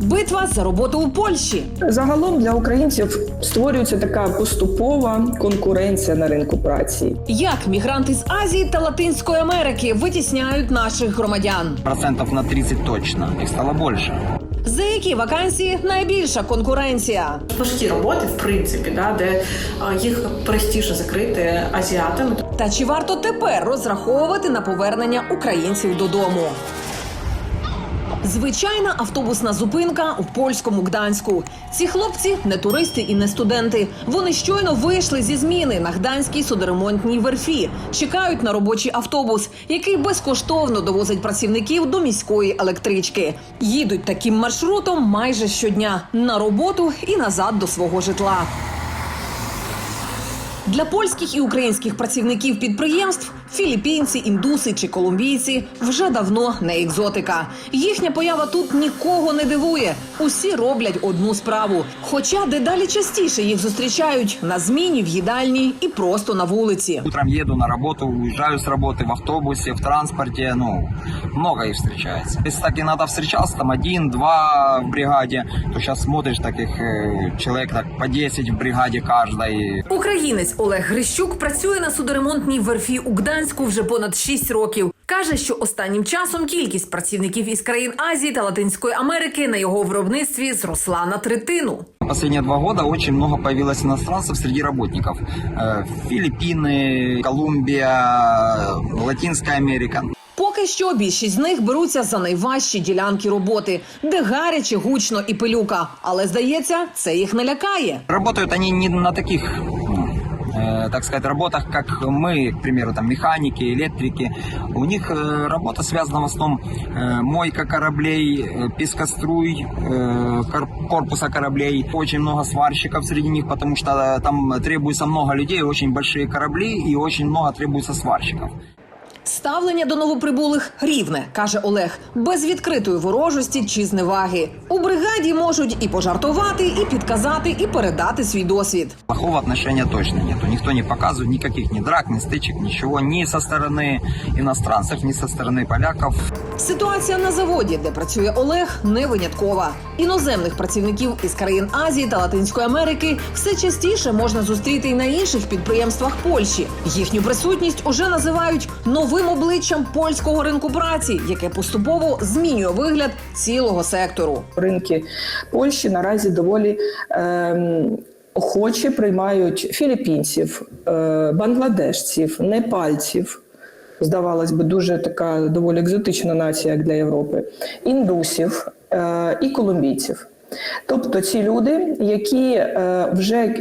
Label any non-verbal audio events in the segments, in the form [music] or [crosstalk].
Битва за роботу у Польщі. Загалом для українців створюється така поступова конкуренція на ринку праці. Як мігранти з Азії та Латинської Америки витісняють наших громадян? Процентов на 30 точно. Их стало больше. За які вакансії найбільша конкуренція? важкі роботи, в принципі, да, де а, їх простіше закрити азіатами. Та чи варто тепер розраховувати на повернення українців додому? Звичайна автобусна зупинка у польському Гданську. Ці хлопці не туристи і не студенти. Вони щойно вийшли зі зміни на гданській судоремонтній верфі. Чекають на робочий автобус, який безкоштовно довозить працівників до міської електрички. Їдуть таким маршрутом майже щодня на роботу і назад до свого житла. Для польських і українських працівників підприємств філіппінці, індуси чи колумбійці вже давно не екзотика. Їхня поява тут нікого не дивує. Усі роблять одну справу. Хоча дедалі частіше їх зустрічають на зміні в їдальні і просто на вулиці. Утром еду на работу, уезжаю с работы в автобусе, в транспорте, ну, много их встречается. Если так и надо встречался, там один, два в бригаде, то сейчас смотришь таких э, человек так по 10 в бригаде каждой. Українець Олег Грищук працює на судоремонтній верфі у Гданську вже понад 6 років. Каже, що останнім часом кількість працівників із країн Азії та Латинської Америки на його виробництві зросла на третину. Последние два года очень много появилось иностранцев среди работников. Э, Филиппины, Колумбия, Латинская Америка. Поки що більшість з них беруться за найважчі ділянки роботи, де гаряче, гучно і пилюка. Але здається, це їх не лякає. Работают они не на таких, ну, э, так сказать, работах, как мы, к примеру, там механики, электрики. У них э, работа связана в основном э, мойка кораблей, э, пескоструй, э, кор- корпуса кораблей. Очень много сварщиков среди них, потому что э, там требуется много людей, очень большие корабли и очень много требуется сварщиков. Ставлення до новоприбулих рівне, каже Олег, без відкритої ворожості чи зневаги. У бригаді можуть і пожартувати, і підказати, і передати свій досвід. Плохого отношения точно нету. Никто не показывает никаких ни драк, ни стычек, ничего. Ни со стороны иностранцев, ни со стороны поляков. Ситуація на заводі, де працює Олег, не виняткова. Іноземних працівників із країн Азії та Латинської Америки все частіше можна зустріти й на інших підприємствах Польщі. Їхню присутність уже називають новим обличчям польського ринку праці, яке поступово змінює вигляд цілого сектору. Ринки Польщі наразі доволі ем, охоче приймають філіппінців, е, бангладешців, непальців. Здавалось би, дуже така доволі екзотична нація як для Європи, індусів е, і колумбійців. Тобто ці люди, які е, вже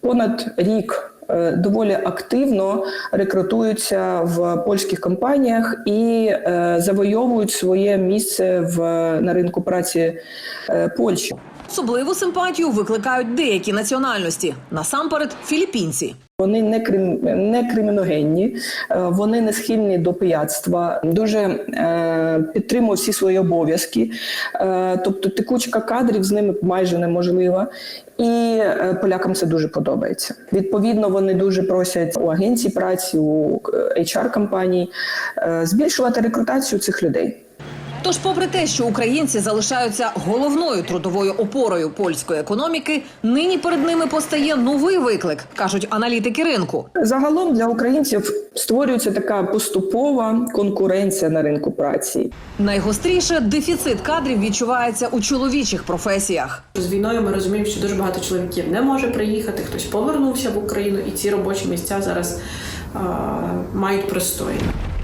понад рік е, доволі активно рекрутуються в польських компаніях і е, завойовують своє місце в на ринку праці е, Польщі. Особливу симпатію викликають деякі національності, насамперед філіппінці. Вони не крим не криміногенні, е, вони не схильні до пияцтва, дуже е, підтримують всі свої обов'язки. Е, тобто текучка кадрів з ними майже неможлива. І е, полякам це дуже подобається. Відповідно, вони дуже просять у агенцій праці, у HR компаній е, збільшувати рекрутацію цих людей. Тож, попри те, що українці залишаються головною трудовою опорою польської економіки, нині перед ними постає новий виклик, кажуть аналітики ринку. Загалом для українців створюється така поступова конкуренція на ринку праці. Найгостріше дефіцит кадрів відчувається у чоловічих професіях. З війною ми розуміємо, що дуже багато чоловіків не може приїхати, хтось повернувся в Україну, і ці робочі місця зараз а, мають простої.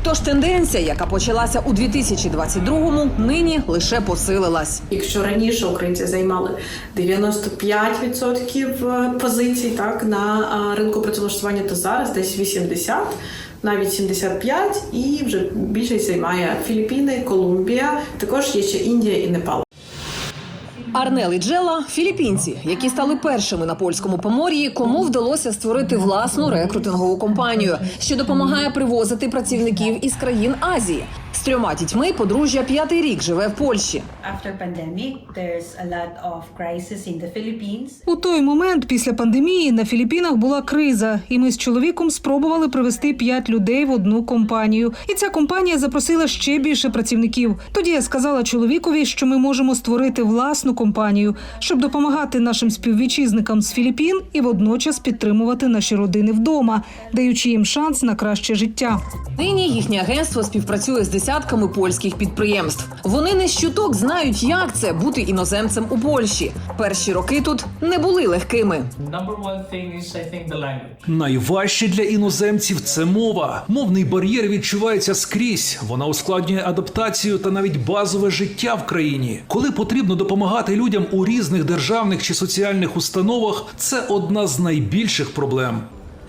Тож тенденція, яка почалася у 2022-му, нині лише посилилась. Якщо раніше українці займали 95% позицій так на ринку працевлаштування, то зараз десь 80%, навіть 75%, і вже більшість займає Філіппіни, Колумбія, також є ще Індія і Непал. Арнел і Джела філіппінці, які стали першими на польському помор'ї, кому вдалося створити власну рекрутингову компанію, що допомагає привозити працівників із країн Азії. З трьома дітьми подружжя п'ятий рік живе в Польщі. У той момент після пандемії на Філіппінах була криза, і ми з чоловіком спробували привезти п'ять людей в одну компанію. І ця компанія запросила ще більше працівників. Тоді я сказала чоловікові, що ми можемо створити власну компанію, щоб допомагати нашим співвітчизникам з Філіппін і водночас підтримувати наші родини вдома, даючи їм шанс на краще життя. Нині їхнє агентство співпрацює з десятками польських підприємств. Вони не щуток знають, як це бути іноземцем у Польщі. Перші роки тут не були легкими. Найважче для іноземців це мова. Мовний бар'єр відчувається скрізь. Вона ускладнює адаптацію та навіть базове життя в країні. Коли потрібно допомагати людям у різних державних чи соціальних установах, це одна з найбільших проблем.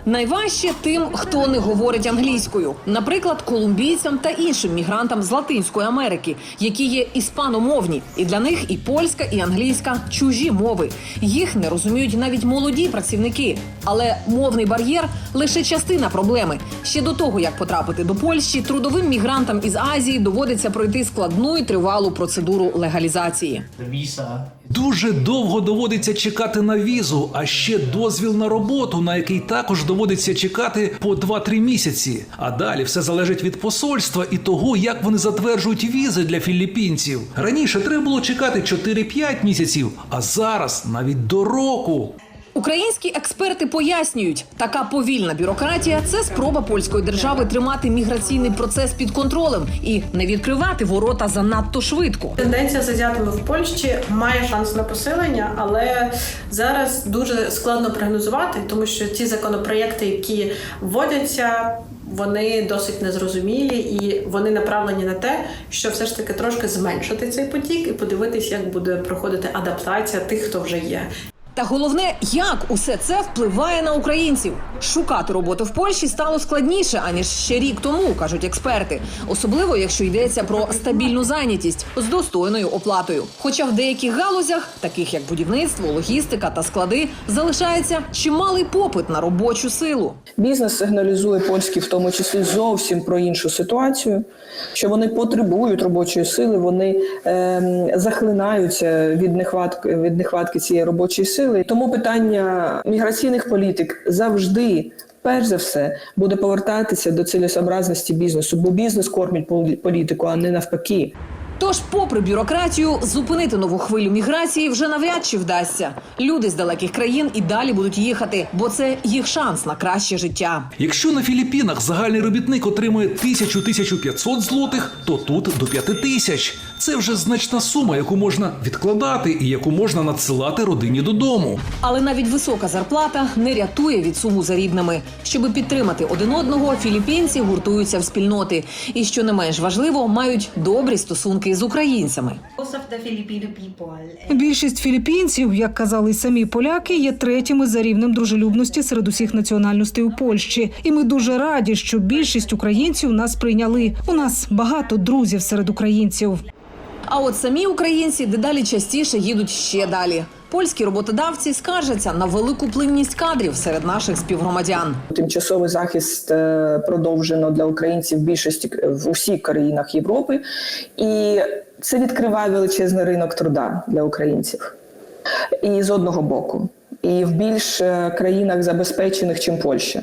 Найважче тим, хто не говорить англійською, наприклад, колумбійцям та іншим мігрантам з Латинської Америки, які є іспаномовні, і для них і польська, і англійська чужі мови. Їх не розуміють навіть молоді працівники. Але мовний бар'єр лише частина проблеми. Ще до того, як потрапити до Польщі, трудовим мігрантам із Азії доводиться пройти складну і тривалу процедуру легалізації. Дуже довго доводиться чекати на візу, а ще дозвіл на роботу, на який також доводиться чекати по 2-3 місяці. А далі все залежить від посольства і того, як вони затверджують візи для філіппінців. Раніше треба було чекати 4-5 місяців, а зараз навіть до року. Українські експерти пояснюють, така повільна бюрократія це спроба польської держави тримати міграційний процес під контролем і не відкривати ворота занадто швидко. Тенденція з азіатами в Польщі має шанс на посилення, але зараз дуже складно прогнозувати, тому що ті законопроєкти, які вводяться, вони досить незрозумілі і вони направлені на те, що все ж таки трошки зменшити цей потік і подивитись, як буде проходити адаптація тих, хто вже є. Та головне, як усе це впливає на українців. Шукати роботу в Польщі стало складніше аніж ще рік тому, кажуть експерти, особливо якщо йдеться про стабільну зайнятість з достойною оплатою. Хоча в деяких галузях, таких як будівництво, логістика та склади, залишається чималий попит на робочу силу. Бізнес сигналізує польський, в тому числі зовсім про іншу ситуацію, що вони потребують робочої сили, вони ем, захлинаються від нехватки від нехватки цієї робочої сили. Тому питання міграційних політик завжди. Перш за все буде повертатися до цілесообразності бізнесу, бо бізнес кормить полі- політику, а не навпаки. Тож, попри бюрократію, зупинити нову хвилю міграції вже навряд чи вдасться. Люди з далеких країн і далі будуть їхати, бо це їх шанс на краще життя. Якщо на Філіппінах загальний робітник отримує 1000-1500 злотих, то тут до 5000. Це вже значна сума, яку можна відкладати і яку можна надсилати родині додому. Але навіть висока зарплата не рятує від суму за рідними. Щоби підтримати один одного, філіппінці гуртуються в спільноти і, що не менш важливо, мають добрі стосунки з українцями. Більшість філіппінців, як казали й самі поляки, є третіми за рівнем дружелюбності серед усіх національностей у Польщі. І ми дуже раді, що більшість українців нас прийняли. У нас багато друзів серед українців. А от самі українці дедалі частіше їдуть ще далі. Польські роботодавці скаржаться на велику плинність кадрів серед наших співгромадян. Тимчасовий захист е, продовжено для українців в більшості в усіх країнах Європи, і це відкриває величезний ринок труда для українців. І з одного боку, і в більш е, країнах забезпечених, чим Польща.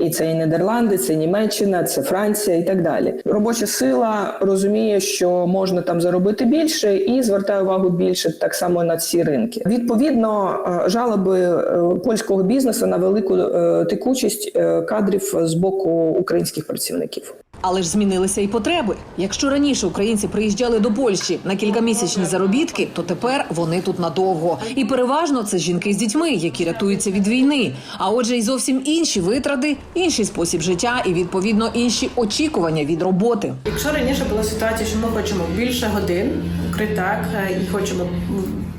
І це і Нідерланди, це Німеччина, це Франція і так далі. Робоча сила розуміє, що можна там заробити більше, і звертає увагу більше так само на ці ринки. Відповідно, е, жалоби е, польського бізнесу на велику е, текучість кадрів з боку українських працівників. Але ж змінилися і потреби. Якщо раніше українці приїжджали до Польщі на кількамісячні заробітки, то тепер вони тут надовго. І переважно це жінки з дітьми, які рятуються від війни. А отже, й зовсім інші витрати, інший спосіб життя і відповідно інші очікування від роботи. Якщо раніше була ситуація, що ми хочемо більше годин критак і хочемо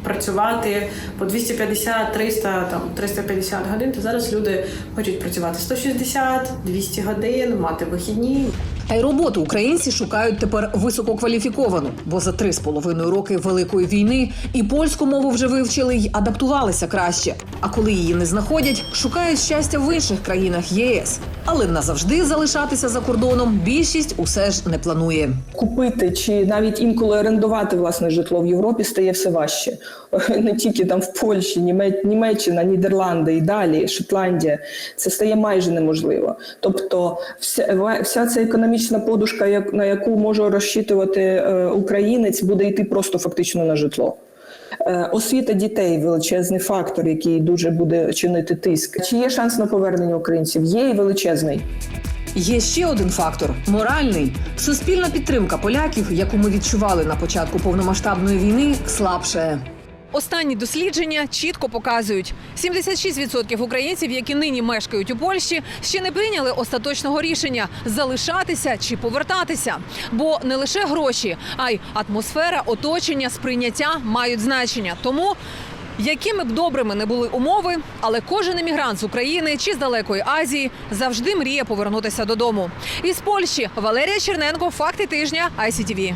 працювати по 250, 300, там 350 годин, то зараз люди хочуть працювати 160, 200 годин, мати вихідні. Та й роботу українці шукають тепер висококваліфіковану, бо за три з половиною роки великої війни і польську мову вже вивчили й адаптувалися краще. А коли її не знаходять, шукають щастя в інших країнах ЄС. Але назавжди залишатися за кордоном більшість усе ж не планує. Купити чи навіть інколи орендувати власне житло в Європі стає все важче. [laughs] Не тільки там в Польщі, Німе- Німеччина, Нідерланди і далі, Шотландія. Це стає майже неможливо. Тобто, вся, вся ця економічна подушка, як- на яку може розчитувати е, українець, буде йти просто фактично на житло. Е, Освіта дітей величезний фактор, який дуже буде чинити тиск. Чи є шанс на повернення українців? Є і величезний. Є ще один фактор моральний. Суспільна підтримка поляків, яку ми відчували на початку повномасштабної війни, слабшає. Останні дослідження чітко показують: 76% українців, які нині мешкають у Польщі, ще не прийняли остаточного рішення залишатися чи повертатися. Бо не лише гроші, а й атмосфера, оточення, сприйняття мають значення. Тому якими б добрими не були умови, але кожен емігрант з України чи з далекої Азії завжди мріє повернутися додому. Із Польщі Валерія Черненко, факти тижня ICTV.